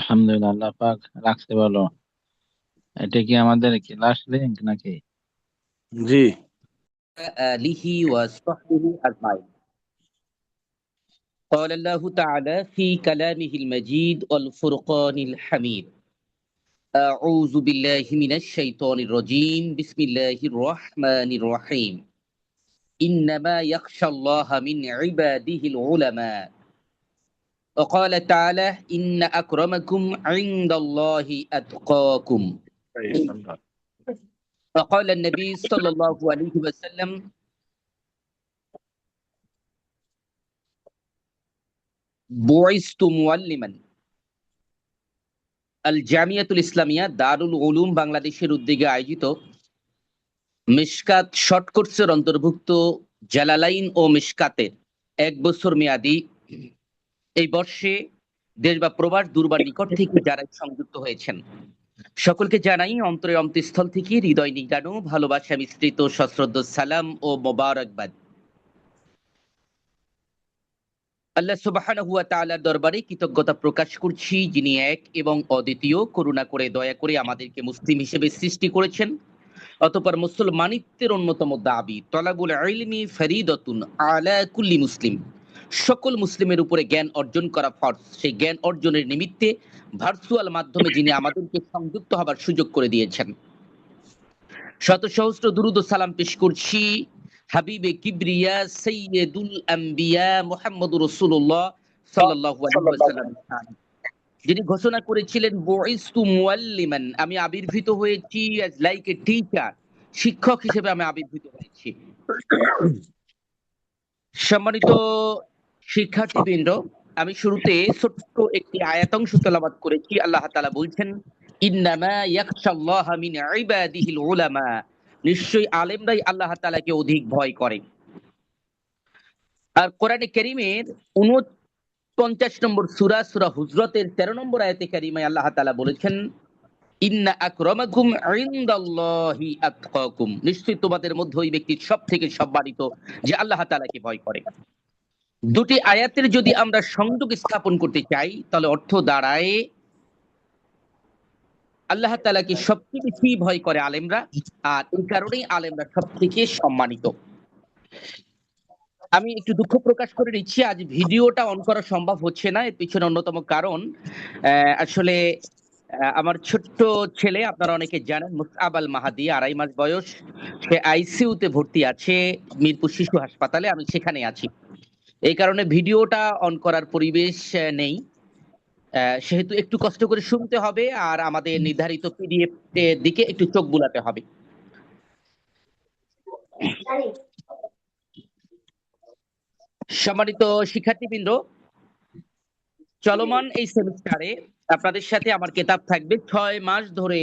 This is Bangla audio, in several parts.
আলহামদুলিল্লাহ আল্লাহ পাক রাখতে ভালো এটা কি আমাদের ক্লাস লিংক নাকি জি آله وصحبه أجمعين قال الله تعالى في كلامه المجيد والفرقان الحميد أعوذ بالله من الشيطان الرجيم بسم الله الرحمن الرحيم إنما يخشى الله من عباده العلماء وقال تعالى إن أكرمكم عند الله أتقاكم وقال النبي صلى الله عليه وسلم بعثت معلما আল জামিয়াতুল ইসলামিয়া দারুল উলুম বাংলাদেশের উদ্যোগে আয়োজিত মিশকাত শর্ট কোর্সের অন্তর্ভুক্ত জালালাইন ও মিশকাতের এক বছর মেয়াদি এই বর্ষে দেশ বা প্রবাস দুর্বার নিকট থেকে যারা সংযুক্ত হয়েছেন, সকলকে জানাই অন্তরের অন্তঃস্থল থেকে হৃদয় নিগানো ভালোবাসা মিশ্রিত সশ্রদ্ধ সালাম ও মোবারকবাদ। আল্লাহ দরবারে কৃতজ্ঞতা প্রকাশ করছি, যিনি এক এবং অদ্বিতীয়। করুণা করে, দয়া করে আমাদেরকে মুসলিম হিসেবে সৃষ্টি করেছেন। অতঃপর মুসলমানিত্বের অন্যতম দাবি, তলাবুল ইলমি ফরিদতুন আলা কুল্লি মুসলিম। সকল মুসলিমের উপরে জ্ঞান অর্জন করা ফরজ। সেই জ্ঞান অর্জনের নিমিত্তে ভার্চুয়াল মাধ্যমে যিনি আমাদেরকে সংযুক্ত হবার সুযোগ করে দিয়েছেন। শত সহস্র দুরুদ সালাম পেশ করছি হাবিবে কিবরিয়া সৈয়দুল আম্বিয়া সাল্লাল্লাহু আলাইহি ওয়াসাল্লাম যিনি ঘোষণা করেছিলেন বুইস্তু মুআল্লিমান আমি আবির্ভূত হয়েছি অ্যাজ লাইক এ টিচার শিক্ষক হিসেবে আমি আবির্ভূত হয়েছি। সম্মানিত শিক্ষার্থীবৃন্দ, আমি শুরুতে ছোট্ট একটি আয়াতাংশ তেলাবাদ করেছি। আল্লাহ তাআলা বলছেন নিশ্চয়ই আলেমরাই আল্লাহ তাআলাকে অধিক ভয় করে। আর কোরআনে 49 নম্বর সূরা সূরা হুজরাতের 13 নম্বর আয়াতে কারীমায় আল্লাহ তাআলা বলেছেন, ইন্না আকরামাকুম ইনদাল্লাহি আতকাকুম। নিশ্চয়ই তোমাদের মধ্যে ওই ব্যক্তি সব থেকে সম্মানিত যে আল্লাহ তাআলাকে ভয় করে। দুটি আয়াতের যদি আমরা সংযোগ স্থাপন করতে চাই, তাহলে অর্থ দাঁড়ায়, আল্লাহ তালাকে সবচেয়ে বেশি ভয় করে আলেমরা? আর এই কারণেই আলেমরা সব থেকে সম্মানিত। আমি একটু দুঃখ প্রকাশ করে নিচ্ছি, আজ ভিডিওটা অন করা সম্ভব হচ্ছে না, এর পিছনে অন্যতম কারণ আসলে আমার ছোট্ট ছেলে, আপনারা অনেকে জানেন, মুসআব আল মাহাদি আড়াই মাস বয়স, সে আইসিইউতে ভর্তি আছে, মিরপুর শিশু হাসপাতালে, আমি সেখানে আছি। এই কারণে ভিডিওটা অন করার পরিবেশ নেই। সেহেতু একটু কষ্ট করে শুনতে হবে আর আমাদের নির্ধারিত পিডিএফ এর দিকে একটু চোখ বুলাতে হবে। সম্মানিত শিক্ষার্থীবৃন্দ, চলমান এই সেমিস্টারে আপনাদের সাথে আমার কিতাব থাকবে। ছয় মাস ধরে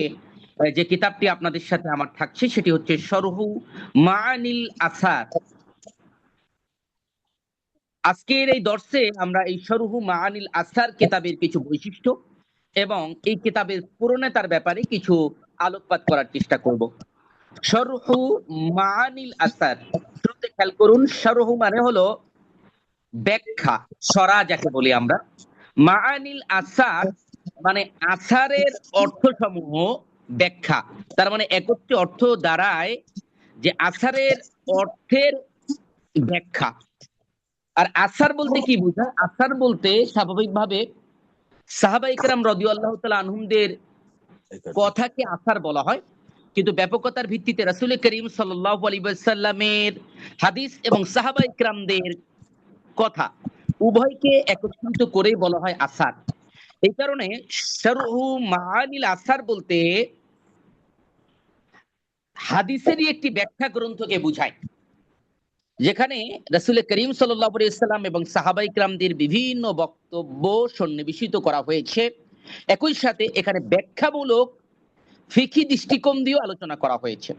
যে কিতাবটি আপনাদের সাথে আমার থাকছে, সেটি হচ্ছে সরহু মানিল আসার। আজকের এই দর্শে আমরা এই সরহু মানিল আসার কিতাবের কিছু বৈশিষ্ট্য এবং এই কিতাবের পুরনেতার ব্যাপারে কিছু আলোকপাত করার চেষ্টা করব। সরহু মানিল আসার শুরুতে খেয়াল করুন সরহু মানে হলো ব্যাখ্যা, সরা যাকে বলি আমরা। মাআনিল আসার মানে আসারের অর্থসমূহ ব্যাখ্যা, তার মানে একত্রে অর্থ দাঁড়ায় যে আসারের অর্থের ব্যাখ্যা। আর আসার বলতে কি বোঝায় আসার বলতে স্বাভাবিকভাবে সাহাবা ইকরাম রাদিয়াল্লাহু তাআলা আনহুমদের কথাকে আসার বলা হয়। কিন্তু ব্যাপকতার ভিত্তিতে রাসূল করিম সাল্লাল্লাহু আলাইহি ওয়াসাল্লামের হাদিস এবং সাহাবা ইকরামদের কথা উভয়কে একত্রিত করে বলা হয় আসার। এই কারণে শারহু আসার বলতে হাদিসেরই একটি ব্যাখ্যা গ্রন্থকে বোঝায়। যেখানে রাসূল করিম সাল্লাল্লাহু আলাইহি সাল্লাম এবং সাহাবাই ক্রামদের বিভিন্ন বক্তব্য সন্নিবেশিত করা হয়েছে। একই সাথে এখানে ব্যাখ্যামূলক ফিকি দৃষ্টিকোণ দিয়েও আলোচনা করা হয়েছে।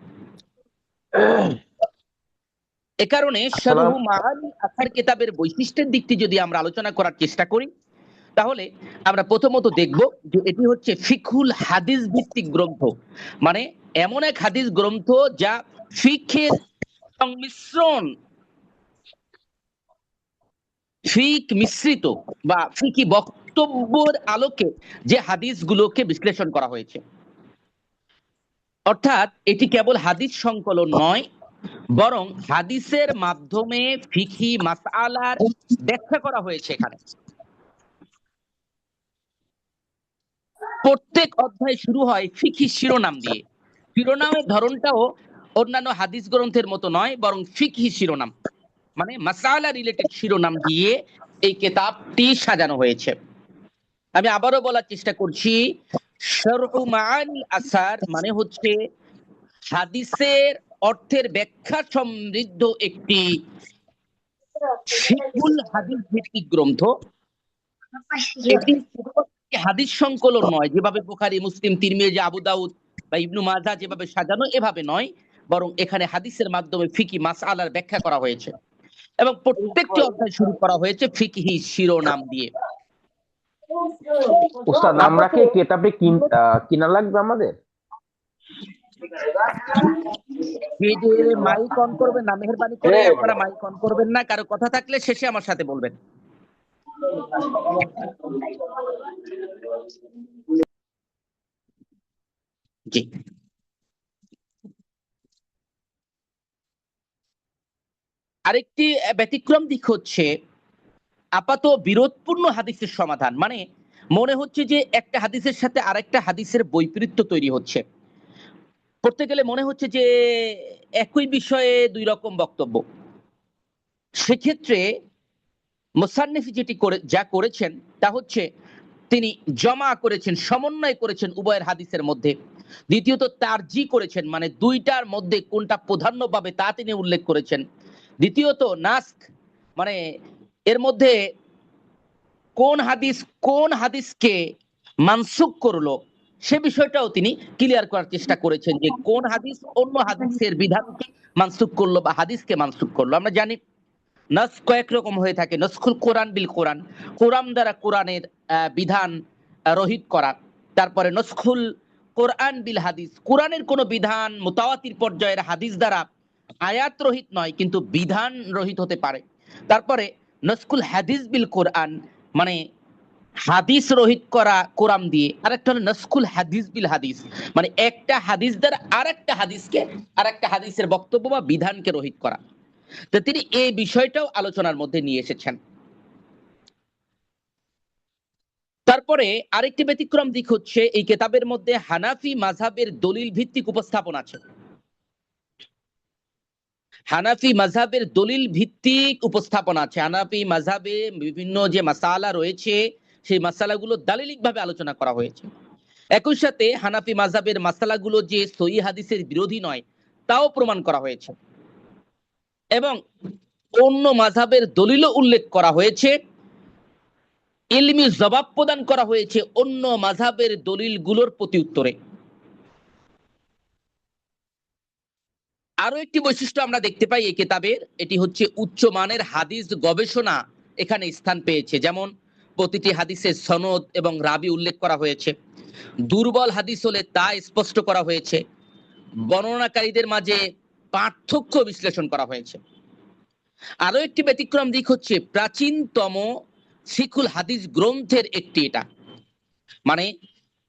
এ কারণে শারহু মাআনি আসার কিতাবের বৈশিষ্ট্যের দিকটি যদি আমরা আলোচনা করার চেষ্টা করি তাহলে আমরা প্রথমত দেখব যে এটি হচ্ছে ফিকুল হাদিস ভিত্তিক গ্রন্থ। মানে এমন এক হাদিস গ্রন্থ যা ফিখের সংমিশ্রণ ফিক মিশ্রিত বা ফিকি বক্ত বক্তব্যের আলোকে যে হাদিসগুলোকে বিশ্লেষণ করা হয়েছে। অর্থাৎ এটি কেবল হাদিস সংকলন নয়, বরং হাদিসের মাধ্যমে ফিকি মাসআলার ব্যাখ্যা করা হয়েছে এখানে। প্রত্যেক অধ্যায় শুরু হয় ফিকি শিরোনাম দিয়ে। শিরোনামের ধরনটাও অন্যান্য হাদিস গ্রন্থের মতো নয়, বরং ফিকহি শিরোনাম। মানে মাসালা রিলেটেড শিরোনাম দিয়ে এই কেতাবটি সাজানো হয়েছে। আমি আবারও বলার চেষ্টা করছি আসার মানে হচ্ছে হাদিসের অর্থের ব্যাখ্যা সমৃদ্ধ একটি হাদিস ভিত্তিক গ্রন্থ। হাদিস সংকলন নয়, যেভাবে বুখারী, মুসলিম, তিরমিজি, আবু দাউদ বা ইবনু মাজা যেভাবে সাজানো, এভাবে নয়, বরং এখানে হাদিসের মাধ্যমে ফিকি মাস আলার ব্যাখ্যা করা হয়েছে। এবং প্রত্যেকটি অধ্যায় শুরু করা হয়েছে ফিকহি শিরোনাম দিয়ে। উস্তাদ আমরা কি কেতাবে কিন- লাগবে আমাদের? মাইক অন করবেন না মেহেরবানি করে আপনারা মাইক অন করবেন না কারও কথা থাকলে শেষে আমার সাথে বলবেন। জি। আরেকটি ব্যতিক্রম দিক হচ্ছে আপাত বিরোধপূর্ণ হাদিসের সমাধান। মানে মনে হচ্ছে যে একটা হাদিসের সাথে আরেকটা হাদিসের বৈপরীত্য তৈরি হচ্ছে। পড়তে গেলে মনে হচ্ছে যে একই বিষয়ে দুই রকম বক্তব্য। সেক্ষেত্রে মোসান্নিফ যেটি করে, যা করেছেন, তা হচ্ছে তিনি জমা করেছেন, সমন্বয় করেছেন উভয়ের হাদিসের মধ্যে। দ্বিতীয়ত তার জি করেছেন মানে দুইটার মধ্যে কোনটা প্রাধান্য পাবে তা তিনি উল্লেখ করেছেন। দ্বিতীয়ত নাস্ক মানে এর মধ্যে কোন হাদিস, কোন হাদিসকে মানসুক করল, সে বিষয়টাও তিনি ক্লিয়ার করার চেষ্টা করেছেন যে কোন হাদিস অন্য হাদিসের বিধানকে মানসুক করল বা হাদিসকে মানসুক করল। আমরা জানি নস কয়েক রকম হয়ে থাকে, নসখুল কোরআন বিল কোরআন কোরআন দ্বারা কোরআনের বিধান রহিত করা। তারপরে নসখুল কোরআন বিল হাদিস, কোরআনের কোনো বিধান মোতাওয়াতির পর্যায়ের হাদিস দ্বারা আয়াত রহিত নয়, কিন্তু বিধান রহিত হতে পারে। তারপরে নসকুল হাদিস বিল কোরআন মানে হাদিস রহিত করা কোরআন দিয়ে, আরেকটা হলো নসকুল হাদিস বিল হাদিস। মানে একটা হাদিস দ্বারা আরেকটা হাদিসকে, আরেকটা হাদিসের বক্তব্য বা বিধানকে রহিত করা। তো তিনি এই বিষয়টাও আলোচনার মধ্যে নিয়ে এসেছেন। তারপরে আরেকটি ব্যতিক্রম দিক হচ্ছে, এই কেতাবের মধ্যে হানাফি মাযহাবের দলিল ভিত্তিক উপস্থাপন আছে। হানাফি মাযহাবের দলিল ভিত্তিক উপস্থাপন আছে। হানাফি মাযহাবে বিভিন্ন যে মাসালা রয়েছে, সেই মাসালাগুলো দালিলিক ভাবে আলোচনা করা হয়েছে। একই সাথে হানাফি মাযহাবের মাসালাগুলো যে সহি হাদিসের বিরোধী নয়, তাও প্রমাণ করা হয়েছে। এবং অন্য মাযহাবের দলিলও উল্লেখ করা হয়েছে। ইলমি জবাব প্রদান করা হয়েছে অন্য মাযহাবের দলিলগুলোর প্রতি উত্তরে। আরও একটি বৈশিষ্ট্য আমরা দেখতে পাই এই কেতাবের এটি হচ্ছে উচ্চ মানের হাদিস গবেষণা এখানে স্থান পেয়েছে। যেমন প্রতিটি হাদিসের সনদ এবং রাবি উল্লেখ করা হয়েছে। দুর্বল হাদিস হলে তা স্পষ্ট করা হয়েছে। বর্ণনাকারীদের মাঝে পার্থক্য বিশ্লেষণ করা হয়েছে। আরও একটি ব্যতিক্রম দিক হচ্ছে প্রাচীনতম শিখুল হাদিস গ্রন্থের একটি এটা। মানে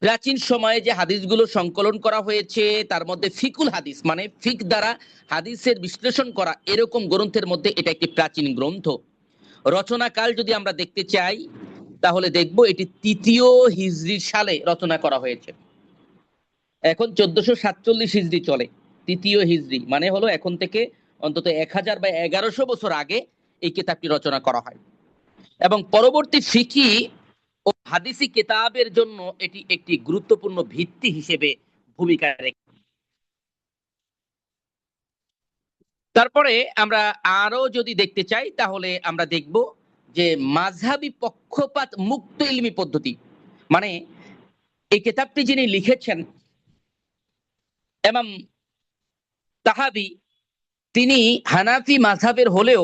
প্রাচীন সময়ে যে হাদিসগুলো সংকলন করা হয়েছে, তার মধ্যে ফিকুল হাদিস মানে ফিক দ্বারা হাদিসের বিশ্লেষণ করা এরকম গ্রন্থের মধ্যে এটা একটি প্রাচীন গ্রন্থ। রচনাকাল যদি আমরা দেখতে চাই, তাহলে দেখব এটি তৃতীয় হিজরি সালে রচনা করা হয়েছে। এখন চোদ্দশো সাতচল্লিশ হিজড়ি চলে, তৃতীয় হিজড়ি মানে হলো এখন থেকে অন্তত এক হাজার বা এগারোশো বছর আগে এই কিতাবটি রচনা করা হয়। এবং পরবর্তী ফিকি হাদিসি কিতাবের জন্য এটি একটি গুরুত্বপূর্ণ ভিত্তি হিসেবে ভূমিকা রেখে তারপরে আমরা আরও যদি দেখতে চাই, তাহলে আমরা দেখব যে মাঝহাবি পক্ষপাত মুক্ত ইলমি পদ্ধতি। মানে এই কিতাবটি যিনি লিখেছেন এবং তাহাবি, তিনি হানাফি মাঝহাবের হলেও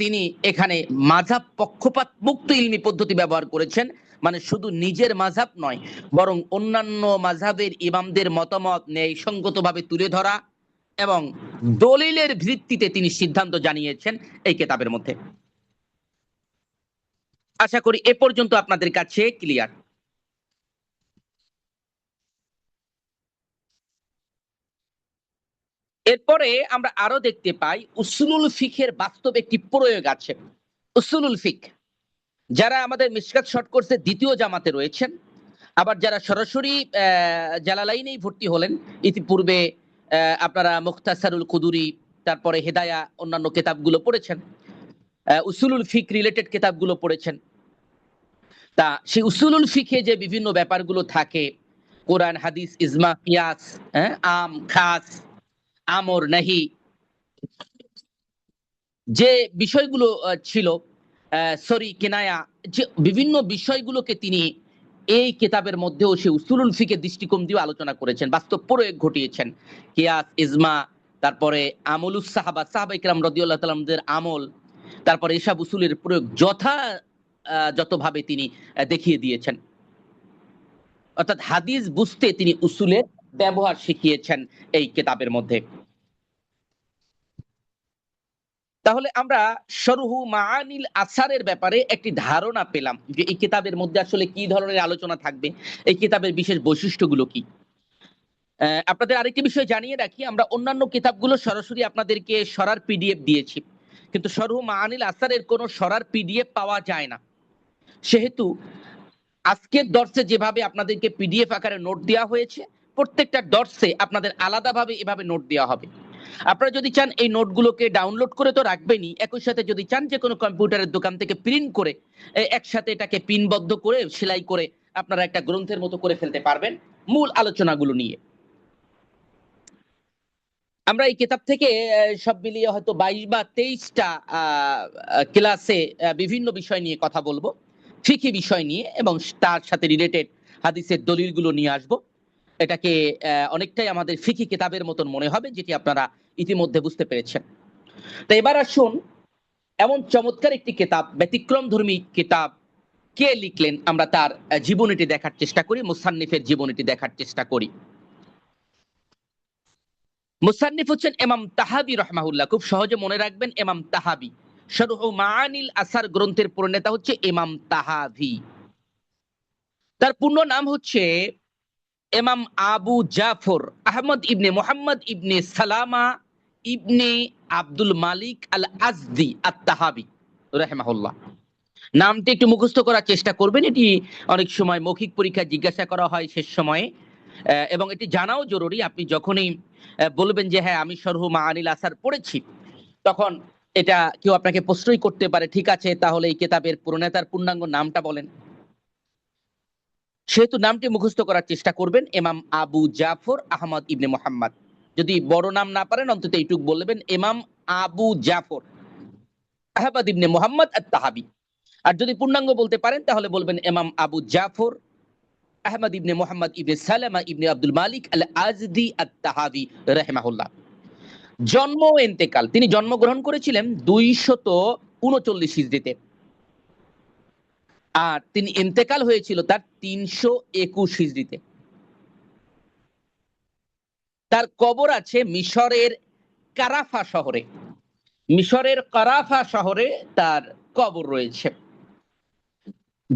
তিনি এখানে মাঝাব পক্ষপাত মুক্ত ইলমি পদ্ধতি ব্যবহার করেছেন। মানে শুধু নিজের মাঝাব নয়, বরং অন্যান্য মাঝাবের ইমামদের মতামত ন্যায়সঙ্গতভাবে তুলে ধরা এবং দলিলের ভিত্তিতে তিনি সিদ্ধান্ত জানিয়েছেন এই কেতাবের মধ্যে। আশা করি এ পর্যন্ত আপনাদের কাছে ক্লিয়ার এরপরে আমরা আরও দেখতে পাই, উসুলুল ফিখের বাস্তব একটি প্রয়োগ আছে। উসুলুল ফিক যারা আমাদের মিসকাত শর্ট কোর্সে দ্বিতীয় জামাতে রয়েছেন, আবার যারা সরাসরি জালালাইনেই ভর্তি হলেন, ইতিপূর্বে আপনারা মুখতাসারুল কুদুরি, তারপরে হেদায়া অন্যান্য কিতাবগুলো পড়েছেন উসুলুল ফিক রিলেটেড কিতাবগুলো পড়েছেন। তা সেই উসুলুল ফিকে যে বিভিন্ন ব্যাপারগুলো থাকে, কোরআন, হাদিস, ইজমা, কিয়াস হ্যাঁ আম, খাস আমর নাহি। যে বিষয়গুলো ছিল সরি, কেনায়া, যে বিভিন্ন বিষয়গুলোকে তিনি এই কিতাবের মধ্যেও সে উসুলুল ফিকের দৃষ্টিকোণ দিয়ে আলোচনা করেছেন, বাস্তব প্রয়োগ ঘটিয়েছেন। কিয়াস, ইজমা, তারপরে আমলুস সাহাবা সাহাবা ইকরাম রদিউল্লাহ তালামদের আমল, তারপরে এসব উসুলের প্রয়োগ যথা যতভাবে তিনি দেখিয়ে দিয়েছেন। অর্থাৎ হাদিস বুঝতে তিনি উসুলের ব্যবহার শিখিয়েছেন এই কিতাবের মধ্যে। তাহলে আমরা সরুহু মাআনিল আসারের ব্যাপারে একটি ধারণা পেলাম যে এই কিতাবের মধ্যে আসলে কি ধরনের আলোচনা থাকবে, এই কিতাবের বিশেষ বৈশিষ্ট্যগুলো কি। আপনাদের আরেকটি বিষয় জানিয়ে রাখি, আমরা অন্যান্য কিতাবগুলো সরাসরি আপনাদেরকে সরার পিডিএফ দিয়েছি, কিন্তু সরহু মাআনিল আসারের কোনো সরার পিডিএফ পাওয়া যায় না। সেহেতু আজকের দর্শে যেভাবে আপনাদেরকে পিডিএফ আকারে নোট দেওয়া হয়েছে প্রত্যেকটা ডটসে আপনাদের আলাদাভাবে এভাবে নোট দেওয়া হবে। আপনারা যদি চান এই নোটগুলোকে ডাউনলোড করে তো রাখবেনই, একই সাথে যদি চান যে কোনো কম্পিউটারের দোকান থেকে প্রিন্ট করে একসাথে এটাকে পিনবদ্ধ করে, সেলাই করে আপনারা একটা গ্রন্থের মতো করে ফেলতে পারবেন মূল আলোচনাগুলো নিয়ে। আমরা এই কিতাব থেকে সব মিলিয়ে হয়তো বাইশ বা তেইশটা ক্লাসে বিভিন্ন বিষয় নিয়ে কথা বলব ফিকি বিষয় নিয়ে এবং তার সাথে রিলেটেড হাদিসের দলিলগুলো নিয়ে আসব। এটাকে অনেকটাই আমাদের ফিকি কিতাবের মতন মনে হবে, যেটি আপনারা ইতিমধ্যে বুঝতে পেরেছেন। তো এবার আসুন, এমন চমৎকার একটি কিতাব ব্যতিক্রম ধর্মী কিতাব, কে লিখলেন? আমরা তার জীবনীটি দেখার চেষ্টা করি, মুসান্নিফের জীবনীটি দেখার চেষ্টা করি। মুসান্নিফ হচ্ছেন এমাম তাহাবি রহমাহুল্লাহ। খুব সহজে মনে রাখবেন এমাম তাহাবি। মাআনিল আসার গ্রন্থের প্রণেতা হচ্ছে এমাম তাহাভি তার পূর্ণ নাম হচ্ছে এমাম আবু জাফর আহমদ ইবনে মোহাম্মদ ইবনে সালামা ইবনে আব্দুল মালিক আল আজদি আত তাহাবি রাহমাহুল্লাহ নামটি একটু মুখস্থ করার চেষ্টা করবেন। এটি অনেক সময় মৌখিক পরীক্ষা জিজ্ঞাসা করা হয় শেষ সময়ে। এবং এটি জানাও জরুরি। আপনি যখনই বলবেন যে হ্যাঁ আমি সরহু মা আনিল আসার পড়েছি। তখন এটা কেউ আপনাকে প্রশ্নই করতে পারে। ঠিক আছে, তাহলে এই কেতাবের পুরনেতার পূর্ণাঙ্গ নামটা বলেন। সেহেতু নামটি মুখস্থ করার চেষ্টা করবেন এমাম আবু জাফর আহমদ ইবনে মোহাম্মদ। যদি বড় নাম না পারেন, অন্তত এইটুক বলবেন এমাম আবু জাফর আহমদ ইবনে মোহাম্মদ আর তাহাবি আর যদি পূর্ণাঙ্গ বলতে পারেন, তাহলে বলবেন এমাম আবু জাফর আহমদ ইবনে মোহাম্মদ ইবনে সালামা ইবনে আব্দুল মালিক আল আজদি আত তাহাবি রাহিমাহুল্লাহ। জন্ম এন্তেকাল তিনি জন্মগ্রহণ করেছিলেন দুইশত উনচল্লিশ হিজড়িতে। আর তিনি ইন্তেকাল হয়েছিল তার তিনশো একুশ হিজড়িতে। তার কবর আছে মিশরের কারাফা শহরে। মিশরের কারাফা শহরে তার কবর রয়েছে।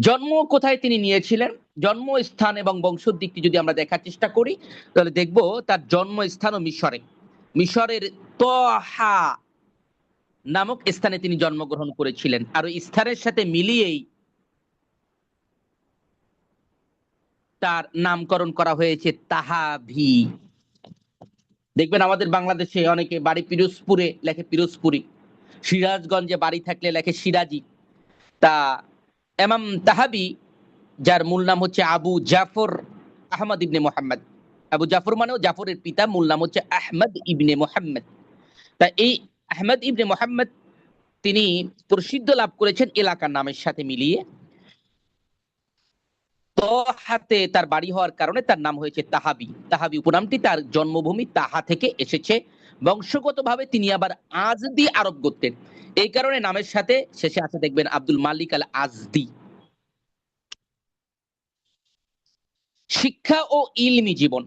জন্ম কোথায় তিনি নিয়েছিলেন? জন্মস্থান এবং বংশের দিকটি যদি আমরা দেখার চেষ্টা করি, তাহলে দেখব তার জন্মস্থান ও মিশরে। মিশরের তহা নামক স্থানে তিনি জন্মগ্রহণ করেছিলেন। আর ওই স্থানের সাথে মিলিয়েই তার নামকরণ করা হয়েছে তাহাভি। দেখবেন আমাদের বাংলাদেশে অনেকে বাড়ি পিরোজপুরে লেখে পিরোজপুরি। সিরাজগঞ্জে বাড়ি থাকলে লেখে সিরাজি। তা এমাম তাহাবি, যার মূল নাম হচ্ছে আবু জাফর আহমদ ইবনে মোহাম্মদ। আবু জাফর মানেও জাফরের পিতা, মূল নাম হচ্ছে আহমদ ইবনে মোহাম্মদ। তা এই আহমদ ইবনে মোহাম্মদ, তিনি প্রসিদ্ধ লাভ করেছেন এলাকার নামের সাথে মিলিয়ে। তহাতে তার বাড়ি হওয়ার কারণে তার নাম হয়েছে তাহাবি। তাহাবি উপনামটি তার জন্মভূমি তাহা থেকে এসেছে। বংশগতভাবে তিনি আবার আজদি আরব গোত্রের এই কারণে নামের সাথে শেষে আছে দেখবেন আব্দুল মালিক আল আজদি শিক্ষা ও ইলমি জীবন।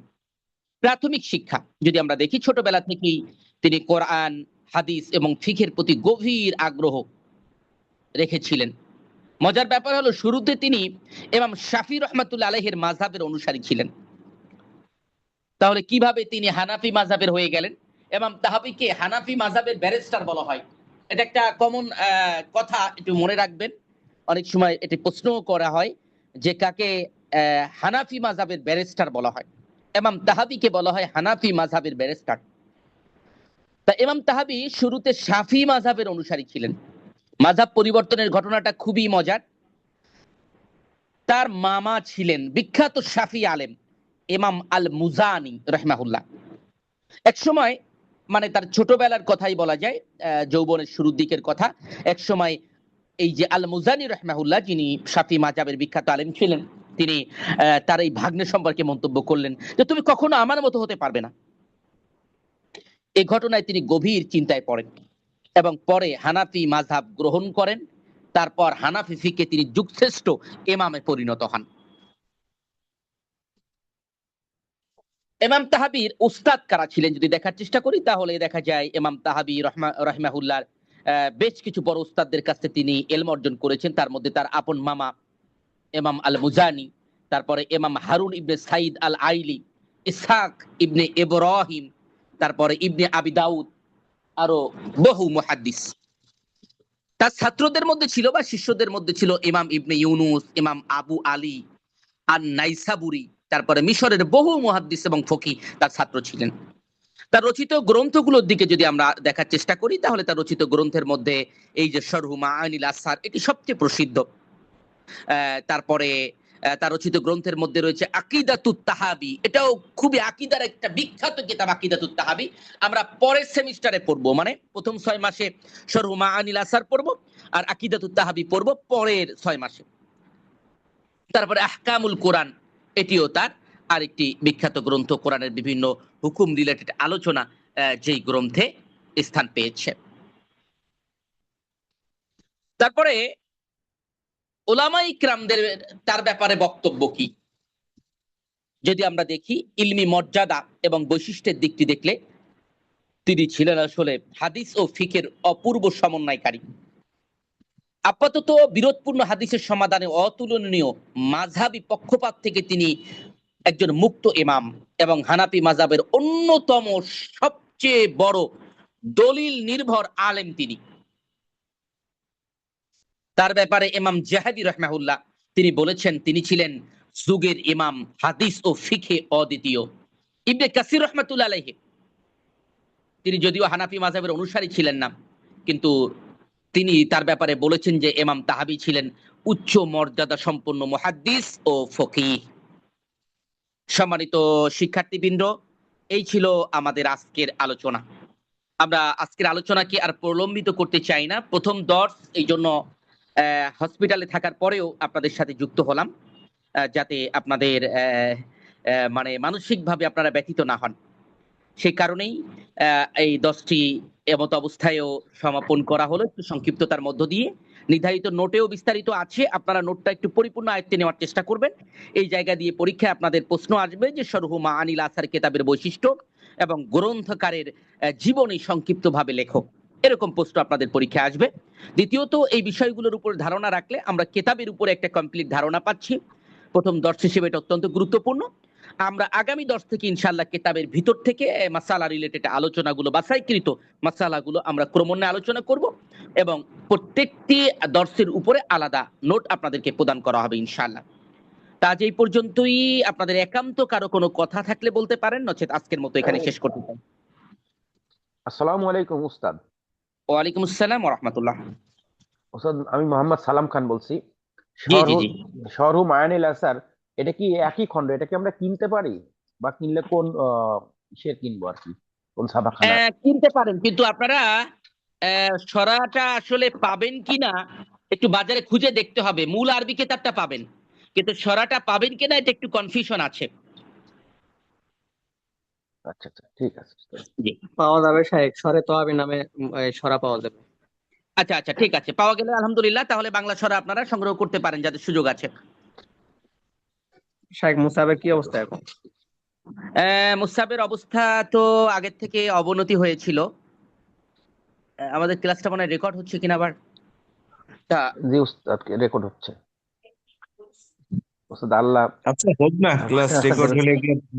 প্রাথমিক শিক্ষা, যদি আমরা দেখি, ছোটবেলা থেকেই তিনি কোরআন, হাদিস এবং ফিখের প্রতি গভীর আগ্রহ রেখেছিলেন। মজার ব্যাপার হলো, শুরুতে তিনি এমাম শাফি রহমাতুল্লাহ আলহের মাঝহাবের অনুসারী ছিলেন। তাহলে কীভাবে তিনি হানাফি মাযহাবের হয়ে গেলেন? এমাম তাহাবিকে হানাফি মাযহাবের ব্যারিস্টার বলা হয়। এটা একটা কমন কথা, একটু মনে রাখবেন। অনেক সময় এটি প্রশ্নও করা হয় যে কাকে হানাফি মাযহাবের ব্যারিস্টার বলা হয়। এমাম তাহাবিকে বলা হয় হানাফি মাযহাবের ব্যারিস্টার। তা ইমাম তাহাবি শুরুতে শাফি মাযহাবের অনুসারী ছিলেন। মাযহাব পরিবর্তনের ঘটনাটা খুবই মজার। তার মামা ছিলেন বিখ্যাত শাফি আলেম, ইমাম আল মুজানি রহমাহুল্লাহ। এক সময় মানে তার ছোটবেলার কথাই বলা যায় যৌবনের শুরুর দিকের কথা এক সময় এই যে আল মুজানি রহমাহুল্লাহ, যিনি শাফি মাজাবের বিখ্যাত আলেম ছিলেন, তিনি তার এই ভাগ্নে সম্পর্কে মন্তব্য করলেন যে, তুমি কখনো আমার মতো হতে পারবে না। এ ঘটনায় তিনি গভীর চিন্তায় পড়েন এবং পরে হানাফি মাযহাব গ্রহণ করেন। তারপর হানাফি ফিকে তিনি যুগশ্রেষ্ঠ ইমামে পরিণত হন। ইমাম তাহাবির উস্তাদ কারা ছিলেন যদি দেখার চেষ্টা করি তাহলে দেখা যায় ইমাম তাহাবি রহমা রহমাহুল্লাহর আহ, বেশ কিছু বড় উস্তাদদের কাছে তিনি এলম অর্জন করেছেন। তার মধ্যে তার আপন মামা এমাম আল মুজানি তারপরে এমাম হারুন ইবনে সাইদ আল আইলি ইসাক ইবনে ইব্রাহিম তারপরে ইবনে আবি দাউদ আরও বহু মুহাদ্দিস। তার ছাত্রদের মধ্যে ছিল বা শিষ্যদের মধ্যে ছিল ইমাম ইবনে ইউনুস, ইমাম আবু আলী আর নাইসাবুরি। তারপরে মিশরের বহু মুহাদ্দিস এবং ফকি তার ছাত্র ছিলেন। তার রচিত গ্রন্থগুলোর দিকে যদি আমরা দেখার চেষ্টা করি, তাহলে তার রচিত গ্রন্থের মধ্যে এই যে সরহু মাআনিল আসার এটি সবচেয়ে প্রসিদ্ধ। তারপরে তার রচিত গ্রন্থের মধ্যে রয়েছে আকিদাতুত তাহাবি। এটাও খুবই আকিদার একটা বিখ্যাত কিতাব, আকিদাতুত তাহাবি। আমরা পরের সেমিস্টারে পড়ব মানে প্রথম ছয় মাসে সরহু মাআনিল আসার পড়ব আর আকিদাতুত তাহাবি পড়ব পরের ছয় মাসে। তারপরে আহকামুল কোরআন, এটিও তার আরেকটি বিখ্যাত গ্রন্থ। কোরআনের বিভিন্ন হুকুম রিলেটেড আলোচনা যেই গ্রন্থে স্থান পেয়েছে। তারপরে ওলামা ইকরামদের তার ব্যাপারে বক্তব্য কি? যদি আমরা দেখি, ইলমি মর্যাদা এবং বৈশিষ্ট্যের দিকটি দেখলে তিনি ছিলেন আসলে হাদিস ও ফিকের অপূর্ব সমন্বয়কারী। আপাতত বিরোধপূর্ণ হাদিসের সমাধানে অতুলনীয় মাঝহাবি পক্ষপাত থেকে তিনি একজন মুক্ত ইমাম এবং হানাপি মাজাবের অন্যতম সবচেয়ে বড় দলিল নির্ভর আলেম তিনি। তার ব্যাপারে ইমাম জাহাদি রহমাহুল্লাহ তিনি বলেছেন, তিনি ছিলেন যুগের ইমাম, হাদিস ও ফিখে অদ্বিতীয়। ইবনে কাসির রহমাতুল্লাহ আলাইহি, তিনি যদিও হানাফি মাযহাবের অনুসারী ছিলেন না, কিন্তু তিনি তার ব্যাপারে বলেছেন যে ইমাম তাহাবি ছিলেন উচ্চ মর্যাদা সম্পন্ন মুহাদ্দিস ও ফকি সম্মানিত শিক্ষার্থীবৃন্দ, এই ছিল আমাদের আজকের আলোচনা। আমরা আজকের আলোচনাকে আর প্রলম্বিত করতে চাই না। প্রথম দর্শ, এই জন্য হসপিটালে থাকার পরেও আপনাদের সাথে যুক্ত হলাম যাতে আপনাদের মানে মানসিকভাবে আপনারা ব্যথিত না হন। সেই কারণেই এই দশটি এমত অবস্থায়ও সমাপন করা হলো। একটু সংক্ষিপ্ততার মধ্য দিয়ে নির্ধারিত নোটেও বিস্তারিত আছে। আপনারা নোটটা একটু পরিপূর্ণ আয়ত্তে নেওয়ার চেষ্টা করবেন। এই জায়গা দিয়ে পরীক্ষায় আপনাদের প্রশ্ন আসবে যে, সরহু মা আনিল আসার কেতাবের বৈশিষ্ট্য এবং গ্রন্থকারের জীবনী সংক্ষিপ্তভাবে লেখো এরকম প্রশ্ন আপনাদের পরীক্ষায় আসবে। দ্বিতীয়ত, এই বিষয়গুলোর উপর ধারণা রাখলে আমরা কেতাবের উপরে একটা কমপ্লিট ধারণা পাচ্ছি। প্রথম দর্শ হিসেবে এটা অত্যন্ত গুরুত্বপূর্ণ। আমরা আগামী দশ থেকে ইনশাল্লাহ কেতাবের ভিতর থেকে মাসালা রিলেটেড আলোচনাগুলো বাছাইকৃত মাসালাগুলো আমরা ক্রমান্বয়ে আলোচনা করব এবং প্রত্যেকটি দর্শের উপরে আলাদা নোট আপনাদেরকে প্রদান করা হবে ইনশাল্লাহ তা এই পর্যন্তই। আপনাদের একান্ত কারও কোনো কথা থাকলে বলতে পারেন, নচেত আজকের মতো এখানে শেষ করতে চাই। আসসালামু আলাইকুম, উস্তাদ। ওয়ালাইকুম আসসালাম রহমতুল্লাহ আমি মোহাম্মদ সালাম খান বলছি। শরহু মায়ানিল আসার এটা কি একই খণ্ড? এটা কি আমরা কিনতে পারি? বা কিনলে কোন কিনবো আর কি? কোন ছাপাখানা কিনতে পারেন। কিন্তু আপনারা সরাটা আসলে পাবেন কিনা একটু বাজারে খুঁজে দেখতে হবে। মূল আরবি কেতাবটা পাবেন। কিন্তু সরাটা পাবেন কিনা এটা একটু কনফিউশন আছে। আচ্ছা আচ্ছা ঠিক আছে। উস্তাদ। পাওয়া যাবে শাহেক সরে তোয়াবি নামে এই সরা পাওয়া যাবে। আচ্ছা আচ্ছা ঠিক আছে। পাওয়া গেলে আলহামদুলিল্লাহ তাহলে বাংলা সরা আপনারা সংগ্রহ করতে পারেন যাদের সুযোগ আছে। শাহেক মুসাবের কি অবস্থা এখন? আহ, মুসাবের অবস্থা তো আগের থেকে অবনতি হয়েছিল। আমাদের ক্লাসটা মনে রেকর্ড হচ্ছে কিনা আবার? তা জি উস্তাদ রেকর্ড হচ্ছে। উস্তাদ আল্লাহ। আচ্ছা হোক না ক্লাস আচ্ছা, রেকর্ড আচ্ছা। হলে কি